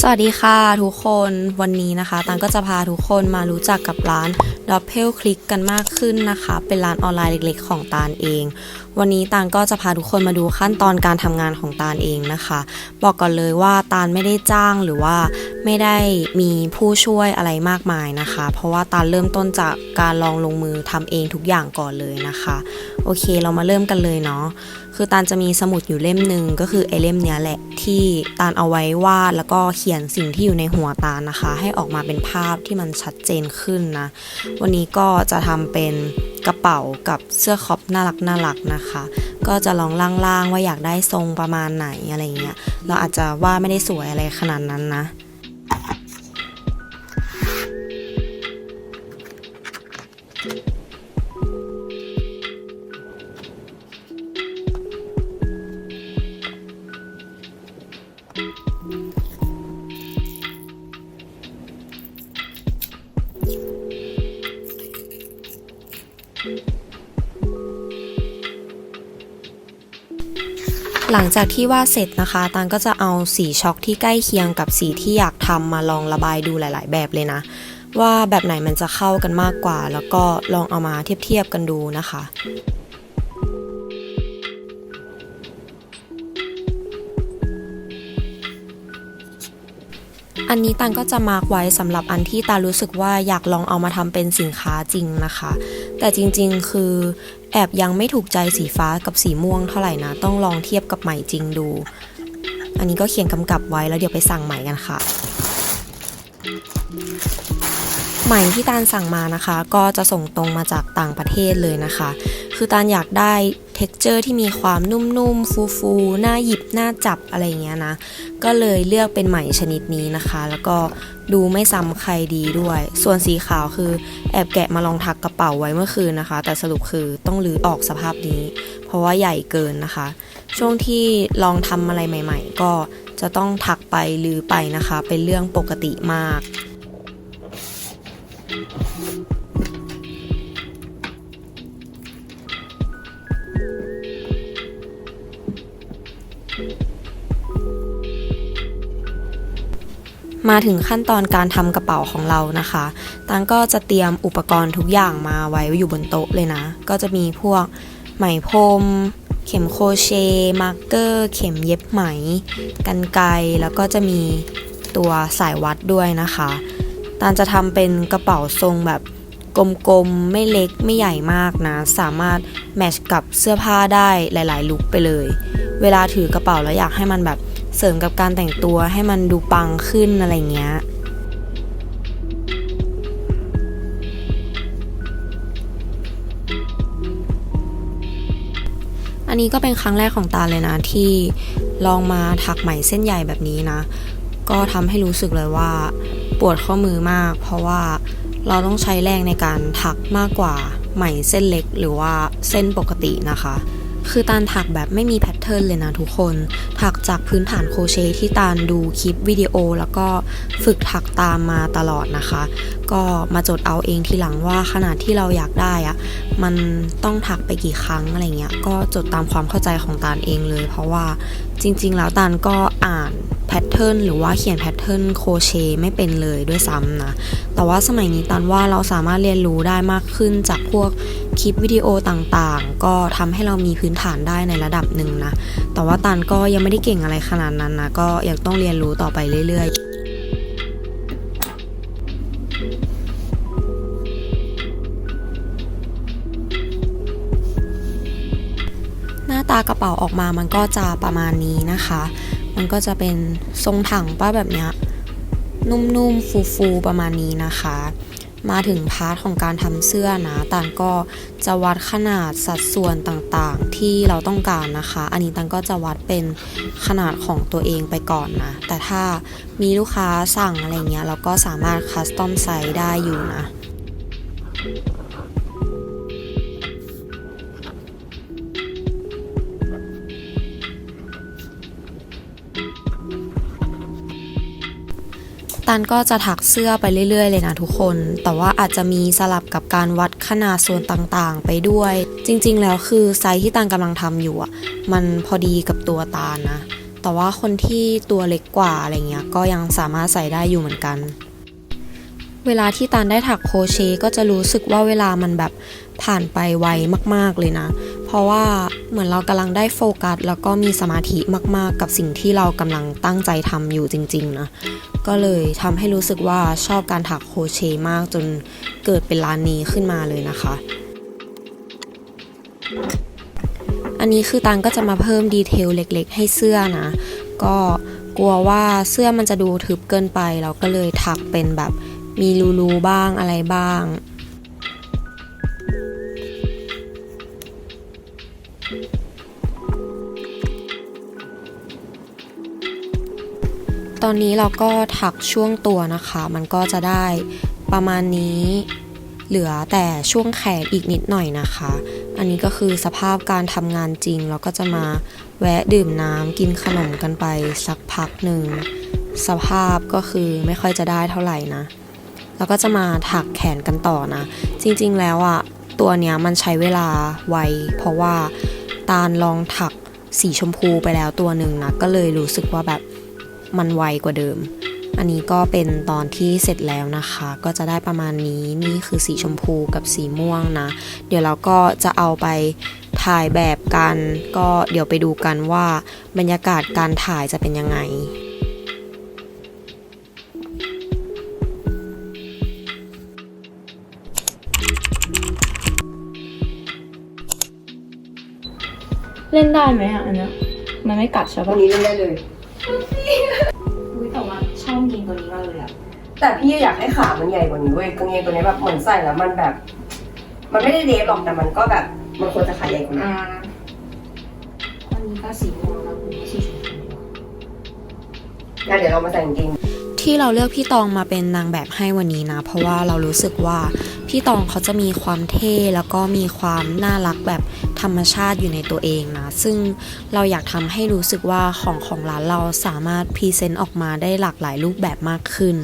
สวัสดีค่ะทุกคนวันนี้นะคะตังก็จะพาทุกคนมารู้จักกับร้าน d o p p e l Click กันมากขึ้นนะคะ เป็นร้านออนไลน์เล็กๆ ของตาลเอง วันนี้ตาลก็จะพาทุกคนมาดูขั้นตอนการทำงานของตาลเองนะคะ บอกก่อนเลยว่าตาลไม่ได้จ้างหรือว่าไม่ได้มีผู้ช่วยอะไรมากมายนะคะ เพราะว่าตาลเริ่มต้นจากการลองลงมือทำเองทุกอย่างก่อนเลยนะคะ โอเคเรามาเริ่มกันเลยเนาะ คือตาลจะมีสมุดอยู่เล่มหนึ่งก็คือไอเล่มเนี้ยแหละที่ตาลเอาไว้วาดแล้วก็เขียนสิ่งที่อยู่ในหัวตาลนะคะ ให้ออกมาเป็นภาพที่มันชัดเจนขึ้นนะ วันนี้ก็จะทำเป็นกระเป๋ากับเสื้อคอปน่ารักน่ารักนะคะ ก็จะลองล่างๆว่าอยากได้ทรงประมาณไหนอะไรเงี้ยเราอาจจะวาดไม่ได้สวยอะไรขนาดนั้นนะ หลังจากที่วาดเสร็จนะคะตังก็จะเอาสีช็อกที่ใกล้เคียงกับสีที่อยากทำมาลองระบายดูหลาย ๆ แบบเลยนะ ว่าแบบไหนมันจะเข้ากันมากกว่า แล้วก็ลองเอามาเทียบ ๆ กันดูนะคะอันนี้ตังก็จะมาร์กไว้สำหรับอันที่ตารู้สึกว่าอยากลองเอามาทำเป็นสินค้าจริงนะคะ แต่จริงๆ คือแอบยังไม่ถูกใจสีฟ้ากับสีม่วงเท่าไหร่นะ ต้องลองเทียบกับใหม่จริงดู อันนี้ก็เขียนกำกับไว้แล้วเดี๋ยวไปสั่งใหม่กันค่ะใหม่ที่ตาลสั่งมานะคะ ก็จะส่งตรงมาจากต่างประเทศเลยนะคะ คือตาลอยากได้ t e x t อร์ที่มีความนุ่มๆ ฟูๆหน้าหยิบหน้าจับอะไรเงี้ยนะ ก็เลยเลือกเป็นไหมชนิดนี้นะคะ แล้วก็ดูไม่ซ้ำใครดีด้วย ส่วนสีขาวคือแอบแกะมาลองถักกระเป๋าไว้เมื่อคืนนะคะ แต่สรุปคือต้องรื้อออกสภาพนี้ เพราะว่าใหญ่เกินนะคะ ช่วงที่ลองทำอะไรใหม่ ๆ ก็จะต้องถักไปลือไปนะคะ เป็นเรื่องปกติมาก มาถึงขั้นตอนการทำกระเป๋าของเรานะคะ ตังก็จะเตรียมอุปกรณ์ทุกอย่างมาไว้อยู่บนโต๊ะเลยนะ ก็จะมีพวกไหมพรม เข็มโครเชต์มาร์กเกอร์ เข็มเย็บไหม กันไกรแล้วก็จะมีตัวสายวัดด้วยนะคะ ตานจะทำเป็นกระเป๋าทรงแบบกลมๆ ไม่เล็กไม่ใหญ่มากนะ สามารถแมทช์กับเสื้อผ้าได้หลาย ๆ ลุคไปเลย เวลาถือกระเป๋าแล้วอยากให้มันแบบ เสริมกับการแต่งตัวให้มันดูปังขึ้นอะไรเงี้ยอันนี้ก็เป็นครั้งแรกของตาเลยนะที่ลองมาถักไหมเส้นใหญ่แบบนี้นะ ก็ทำให้รู้สึกเลยว่า ปวดข้อมือมาก เพราะว่าเราต้องใช้แรงในการถักมากกว่าไหมเส้นเล็กหรือว่าเส้นปกตินะคะ คือตานถักแบบไม่มีแพทเทิร์นเลยนะทุกคน ถักจากพื้นฐานโครเชต์ที่ตานดูคลิปวิดีโอ แล้วก็ฝึกถักตามมาตลอดนะคะก็มาจดเอาเองทีหลังว่าขนาดที่เราอยากได้อะมันต้องถักไปกี่ครั้งอะไรเงี้ยก็จดตามความเข้าใจของตาลเองเลย เพราะว่าจริง ๆ แล้วตาลก็อ่านแพทเทิร์นหรือว่าเขียนแพทเทิร์นโครเชต์ไม่เป็นเลยด้วยซ้ำนะ แต่ว่าสมัยนี้ตันว่าเราสามารถเรียนรู้ได้มากขึ้นจากพวกคลิปวิดีโอต่างๆ ก็ทำให้เรามีพื้นฐานได้ในระดับหนึ่งนะ แต่ว่าตันก็ยังไม่ได้เก่งอะไรขนาดนั้นนะ ก็ยังต้องเรียนรู้ต่อไปเรื่อยๆ ตากระเป๋าออกมามันก็จะประมาณนี้นะคะ มันก็จะเป็นทรงถังป้าแบบเนี้ยนุ่มๆ ฟูๆ ประมาณนี้นะคะ มาถึงพาร์ทของการทำเสื้อนะตันก็จะวัดขนาดสัดส่วนต่างๆ ที่เราต้องการนะคะ อันนี้ตันก็จะวัดเป็นขนาดของตัวเองไปก่อนนะ แต่ถ้ามีลูกค้าสั่งอะไรเงี้ยเราก็สามารถคัสตอมไซส์ได้อยู่นะ ตันก็จะถักเสื้อไปเรื่อยๆ เลยนะทุกคน แต่ว่าอาจจะมีสลับกับการวัดขนาดส่วนต่างๆ ไปด้วย จริงๆ แล้วคือไซส์ที่ตันกำลังทำอยู่อะ มันพอดีกับตัวตาลนะ แต่ว่าคนที่ตัวเล็กกว่าอะไรเงี้ย ก็ยังสามารถใส่ได้อยู่เหมือนกัน เวลาที่ตาลได้ถักโครเชต์ก็จะรู้สึกว่าเวลามันแบบผ่านไปไวมาก ๆเลยนะ เพราะว่าเหมือนเรากำลังได้โฟกัส แล้วก็มีสมาธิมาก ๆ กับสิ่งที่เรากำลังตั้งใจทำอยู่จริง ๆ นะ ก็เลยทำให้รู้สึกว่าชอบการถักโครเชต์มากจนเกิดเป็นร้านนี้ขึ้นมาเลยนะคะ อันนี้คือตังก็จะมาเพิ่มดีเทลเล็ก ๆ ให้เสื้อนะ ก็กลัวว่าเสื้อมันจะดูทึบเกินไป เราก็เลยถักเป็นแบบ มีรูๆบ้างอะไรบ้าง ตอนนี้เราก็ถักช่วงตัวนะคะ มันก็จะได้ประมาณนี้เหลือแต่ช่วงแขนอีกนิดหน่อยนะคะ อันนี้ก็คือสภาพการทำงานจริง เราก็จะมาแวะดื่มน้ำกินขนมกันไปสักพักหนึ่ง สภาพก็คือไม่ค่อยจะได้เท่าไหร่นะ แล้วก็จะมาถักแขนกันต่อนะ จริงๆแล้วอะตัวเนี้ยมันใช้เวลาไวเพราะว่าตาลลองถักสีชมพูไปแล้วตัวหนึ่งนะ ก็เลยรู้สึกว่าแบบมันไวกว่าเดิม อันนี้ก็เป็นตอนที่เสร็จแล้วนะคะ ก็จะได้ประมาณนี้นี่คือสีชมพูกับสีม่วงนะ เดี๋ยวเราก็จะเอาไปถ่ายแบบกัน ก็เดี๋ยวไปดูกันว่าบรรยากาศการถ่ายจะเป็นยังไง เล่นได้ไหมอะอันเนี้ยมันไม่กัดใช่วัปะนนี้เล่นได้เลยอุ้ยแต่ว่าชอบกินตัวนี้มากเลยอะแต่พี่อยากให้ขามันใหญ่กว่านี้เว้ยกางเกงตัวนี้แบบเหมือนใส่แล้วมันแบบ มันไม่ได้เดฟหรอกแต่มันก็แบบมันควรจะขาใหญ่กว่านี้อันนี้ก็สีม่วงแล้วสีชมพูงั้นเดี๋ยวเรามาใส่กางเกงที่เราเลือกพี่ตองมาเป็นนางแบบให้วันนี้นะ เพราะว่าเรารู้สึกว่า พี่ตองเขาจะมีความเท่แล้วก็มีความน่ารักแบบธรรมชาติอยู่ในตัวเองนะ ซึ่งเราอยากทำให้รู้สึกว่าของของร้านเราสามารถพรีเซนต์ออกมาได้หลากหลายรูปแบบมากขึ้น